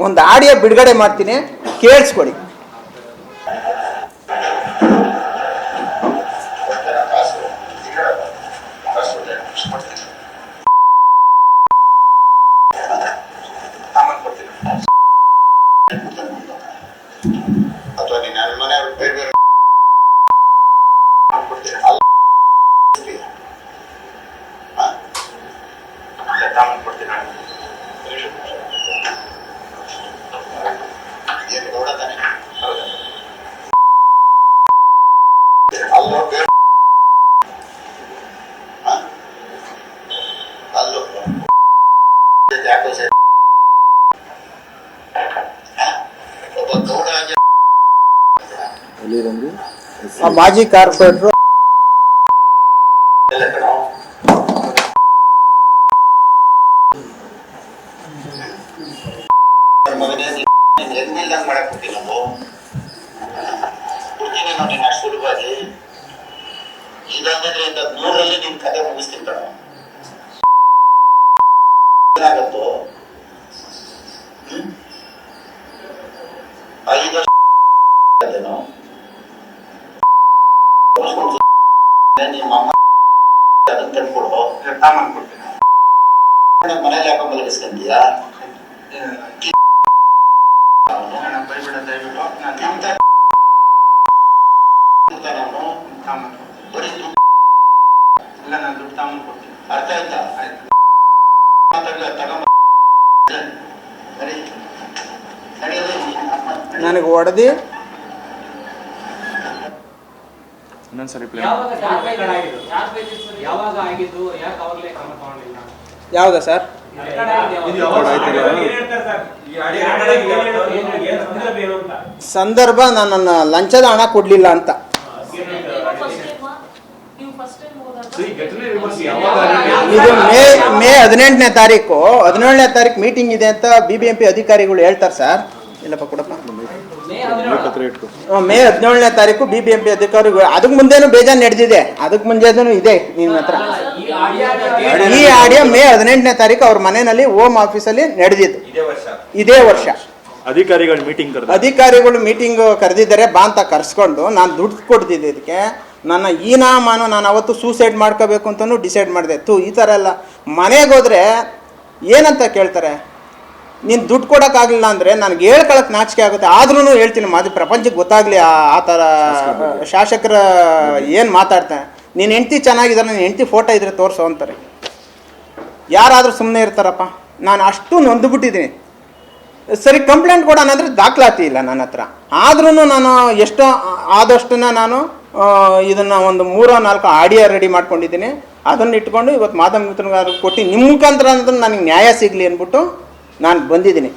ಒಂದು ಆಡಿಯೋ ಬಿಡುಗಡೆ ಮಾಡ್ತೀನಿ ಕೇಳಿಸ್ಕೊಡಿ ಅಥವಾ ಬಿಟ್ಟಿಲ್ಲ ನಾವು ಬಿಡ್ತೀನಿ ನೋಡಿ ನಾ ಸುಲಭವಾಗಿ ಇದಂದ್ರೆ ಇಂದ ನೂರಲ್ಲಿ ನಿನ್ ಕತೆ ಮುಗಿಸ್ತೀನಿ ಕಣ ಏನಾಗತ್ತೋ? ಐದು ವರ್ಷ ನಿಮ್ಮ ಅಮ್ಮ ಅದನ್ನ ತಂದ್ಕೊಡು ನನ್ ಮನೇಲಿ ಯಾಕೋ ಮಲಗಿಸ್ಕೊಂತೀಯಾ ಬರೀ ದುಡ್ಡು ನನಗೆ ಒಡೆದಿ. ಇನ್ನೊಂದ್ಸರಿ ಪ್ಲೇ ಯಾವಾಗ ಸರ್? ಸಂದರ್ಭ ನನ್ನನ್ನು ಲಂಚದ ಹಣ ಕೊಡಲಿಲ್ಲ ಅಂತ. ಇದು ಮೇ ಮೇ ಹದಿನೆಂಟನೇ ತಾರೀಕು. ಹದಿನೇಳನೇ ತಾರೀಕು ಮೀಟಿಂಗ್ ಇದೆ ಅಂತ ಬಿ ಬಿ ಎಂ ಪಿ ಅಧಿಕಾರಿಗಳು ಹೇಳ್ತಾರೆ ಸರ್. ಇಲ್ಲಪ್ಪ ಕೊಡಪ್ಪ. ಮೇ ಹದಿನೇಳನೇ ತಾರೀಕು ಬಿ ಬಿ ಎಂ ಪಿ ಅಧಿಕಾರಿಗಳು. ಅದಕ್ಕೆ ಮುಂದೆನೂ ಬೇಜಾನ್ ನಡೆದಿದೆ. ಅದಕ್ಕೆ ಮುಂಜಾನು ಇದೆ ನಿಮ್ಮ ಹತ್ರ. ಈ ಆಡಿಯೋ ಮೇ ಹದಿನೆಂಟನೇ ತಾರೀಕು ಅವ್ರ ಮನೆಯಲ್ಲಿ ಹೋಮ್ ಆಫೀಸಲ್ಲಿ ನಡೆದಿದ್ದು. ಇದೇ ವರ್ಷ. ಅಧಿಕಾರಿಗಳು ಮೀಟಿಂಗ್ ಕರೆದ ಅಧಿಕಾರಿಗಳು ಮೀಟಿಂಗ್ ಕರೆದಿದ್ದಾರೆ. ಬಾ ಅಂತ ಕರ್ಸ್ಕೊಂಡು ನಾನು ದುಡ್ಡು ಕೊಡ್ತಿದ್ದೆ ಇದಕ್ಕೆ. ನನ್ನ ಈ ನಾಮಾನು ನಾನು ಅವತ್ತು ಸೂಸೈಡ್ ಮಾಡ್ಕೋಬೇಕು ಅಂತಲೂ ಡಿಸೈಡ್ ಮಾಡಿದೆ. ತು ಈ ಥರ ಎಲ್ಲ. ಮನೆಗೆ ಹೋದ್ರೆ ಏನಂತ ಕೇಳ್ತಾರೆ? ನೀನು ದುಡ್ಡು ಕೊಡೋಕ್ಕಾಗಲಿಲ್ಲ ಅಂದರೆ ನನಗೆ ಹೇಳ್ಕೊಳಕ್ಕೆ ನಾಚಿಕೆ ಆಗುತ್ತೆ. ಆದ್ರೂ ಹೇಳ್ತೀನಿ ಮಾತು ಪ್ರಪಂಚಕ್ಕೆ ಗೊತ್ತಾಗಲಿ ಆ ಥರ ಶಾಸಕರ ಏನು ಮಾತಾಡ್ತಾನೆ ನೀನು ಹೆಂಡ್ತಿ ಚೆನ್ನಾಗಿದ್ದಾರೆ ನೀನು ಹೆಂಡ್ತಿ ಫೋಟೋ ಇದ್ರೆ ತೋರಿಸೋ ಅಂತಾರೆ. ಯಾರಾದರೂ ಸುಮ್ಮನೆ ಇರ್ತಾರಪ್ಪ. ನಾನು ಅಷ್ಟು ನೊಂದುಬಿಟ್ಟಿದ್ದೀನಿ ಸರಿ ಕಂಪ್ಲೇಂಟ್ ಕೊಡೋಣ ಅಂದರೆ ದಾಖಲಾತಿ ಇಲ್ಲ ನನ್ನ ಹತ್ರ. ಆದ್ರೂ ನಾನು ಎಷ್ಟೋ, ಆದಷ್ಟನ್ನ ನಾನು ಇದನ್ನು ಒಂದು ಮೂರೋ, ನಾಲ್ಕು ಆಡಿಯೋ ರೆಡಿ ಮಾಡ್ಕೊಂಡಿದ್ದೀನಿ. ಅದನ್ನು ಇಟ್ಕೊಂಡು ಇವತ್ತು ಮಾಧ್ಯಮ ಕೊಟ್ಟು ನಿಮ್ಮ ಮುಖಾಂತರ ಅಂದ್ರೆ ನನಗೆ ನ್ಯಾಯ ಸಿಗಲಿ ಅಂದ್ಬಿಟ್ಟು ನಾನು ಬಂದಿದ್ದೀನಿ.